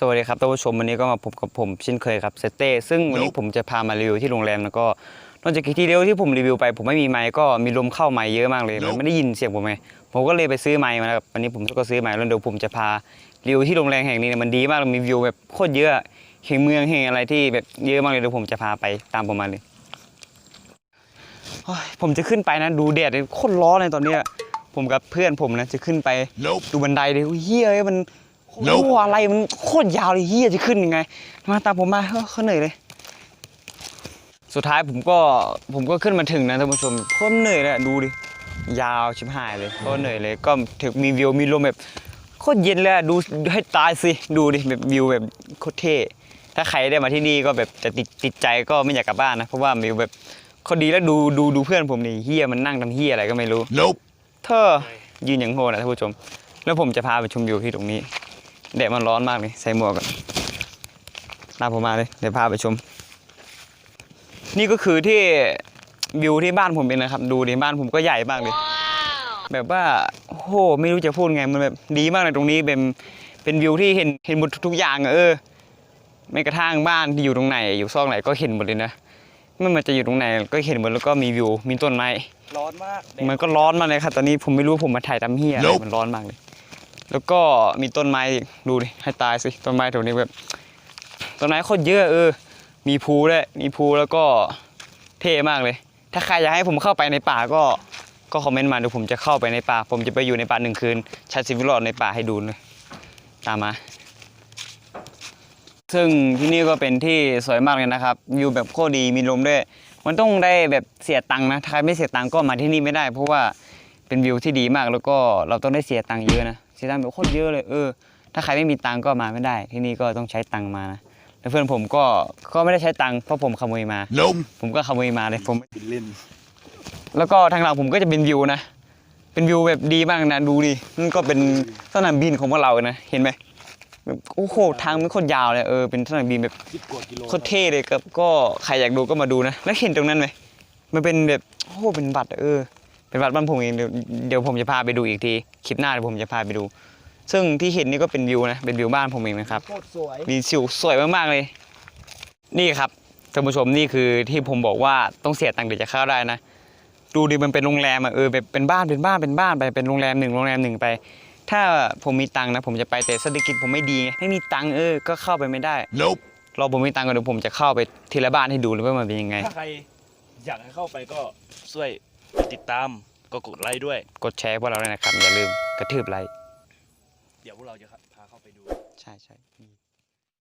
สวัสดีครับท่านผู้ชมวันนี้ก็มาพบกับผมเช่นเคยครับเซเต้ซึ่งวันนี้ผมจะพามารีวิวที่โรงแรมแล้วก็นอกจากที่เดียวที่ผมรีวิวไป ผมไม่มีไมค์ก็มีลมเข้าไมค์เยอะมากเลยมันไม่ได้ยินเสียงผมไงผมก็เลยไปซื้อไมค์มานะครับวันนี้ผมก็ซื้อไมค์แล้วเดี๋ยวผมจะพารีวิวที่โรงแรมแห่งนี้เนี่ยมันดีมากมีวิวแบบโคตรเยอะเห็นเมืองเห็นอะไรที่แบบเยอะมากเลยเดี๋ยวผมจะพาไปตามผมมาเลยโอ้ยผมจะขึ้นไปนะดูแดดเลยโคตรร้อนเลยตอนเนี้ยผมกับเพื่อนผมนะจะขึ้นไป Nope. ดูบันไดเลยอุ๊ยเฮียเอ้ยมัน โอ้ Nope โหอะไรมันโคตรยาวเลยเฮียจะขึ้นยังไง มาตามผมมาเฮ้ยเขาเหนื่อยเลย สุดท้ายผมก็ผมก็ขึ้นมาถึงนะท่านผู้ชมโคตรเหนื่อยเลยอะดูดิยาวชิบหายเลยโคตรเหนื่อยเลย ก็ถึงมีวิวมีลมแบบโคตรเย็นเลยอะดูให้ตายสิดูดิแบบวิวแบบโคตรเท่ถ้าใครได้มาที่นี่ก็แบบจะติดติดใจก็ไม่อยากกลับบ้านนะเพราะว่าวิวแบบเขาดีแล้วดูดูดูเพื่อนผมนี่เฮียมันนั่งทำเฮียอะไรก็ไม่รู้ Nope. เธอยืนอย่างโหดนะท่านผู้ชม แล้วผมจะพาไปชมวิวที่ตรงนี้ แดดมันร้อนมากเลยใส่หมวกก่อนตามผมมาเลยเดี๋ยวพาไปชม นี่ก็คือที่วิวที่บ้านผมเองนะครับ ดูดิบ้านผมก็ใหญ่มากเลย แบบว่าโอ้โหไม่รู้จะพูดไงมันแบบดีมากเลยตรงนี้เป็นเป็นวิวที่เห็นเห็นหมดทุกๆอย่างอะเออไม่กระทั่งบ้านที่อยู่ตรงไหน อยู่ซอกไหนก็เห็นหมดเลยนะไม่ว่าจะอยู่ตรงไหนก็เห็นหมดแล้วก็มีวิวมีต้นไม้ร้อนมากมันก็ร้อนมากเลยครับตอนนี้ผมไม่รู้ผมมาถ่ายตามเฮียอะไร Nope มันร้อนมากเลย แล้วก็มีต้นไม้ดูดิให้ตายสิต้นไม้แถวนี้แบบต้นไม้โคตรเยอะเออ มีภูด้วยมีภูแล้วก็เท่มากเลย ถ้าใครอยากให้ผมเข้าไปในป่าก็ก็คอมเมนต์มาเดี๋ยวผมจะเข้าไปในป่า ผมจะไปอยู่ในป่าหนึ่งคืนใช้ชีวิตรอดในป่าให้ดูเลยตามมา ซึ่งที่นี่ก็เป็นที่สวยมากเลยนะครับวิวแบบโคตรดีมีลมด้วย มันต้องได้แบบเสียตังค์นะถ้าใครไม่เสียตังค์ก็มาที่นี่ไม่ได้ เพราะว่า เป็นวิวที่ดีมากแล้วก็เราต้องได้เสียตังค์เยอะนะเสียตังค์แบบโคตรเยอะเลยเออถ้าใครไม่มีตังค์ก็มาไม่ได้ ที่นี่ก็ต้องใช้ตังค์มานะแล้วเพื่อนผมก็ก็ไม่ได้ใช้ตังค์เพราะผมขโมยมา Nope. ผมก็ขโมยมาเลยผมบินเล่น แล้วก็ทางหลังผมก็จะเป็นวิวนะ เป็นวิวแบบดีมากนะดูดินั่นก็เป็นสนามบินของพวกเรานะเห็นไหมแบบโอ้โหทางมันโคตรยาวเลยเออเป็นสนามบินแบบสิบกว่ากิโลโคตรเท่เลยครับก็ใครอยากดูก็มาดูนะ แล้วเห็นตรงนั้นไหมมันเป็นแบบโอ้โหเป็นบัตรเออ เป็นบัตรบ้านผมเองเดี๋ยวเดี๋ยวผมจะพาไปดูอีกทีคลิปหน้าเดี๋ยวผมจะพาไปดู ซึ่งที่เห็นนี่ก็เป็นวิวนะเป็นวิวบ้านผมเองนะครับโคตรสวยมีสิวสวยมากๆเลย นี่ครับท่านผู้ชมนี่คือที่ผมบอกว่าต้องเสียตังค์ถึงจะเข้าได้นะดูดิมันเป็นโรงแรมอะเออแบบเป็นบ้านเป็นบ้านเป็นบ้านไปเป็นโรงแรมหนึ่งโรงแรมหนึ่งไป ถ้าผมมีตังค์นะผมจะไปแต่เศรษฐกิจผมไม่ดีไงไม่มีตังค์เออก็เข้าไปไม่ได้ Nope. รอผมมีตังค์ก่อนเดี๋ยวผมจะเข้าไปทีละบ้านให้ดูเลยว่ามันเป็นยังไง ถ้าใครอยากให้เข้าไปก็ช่วย ติดตามก็กดไลค์ด้วย กดแชร์พวกเราด้วยนะครับ อย่าลืมกระทืบไลค์เดี๋ยวพวกเราจะพาเข้าไปดู ใช่ใช่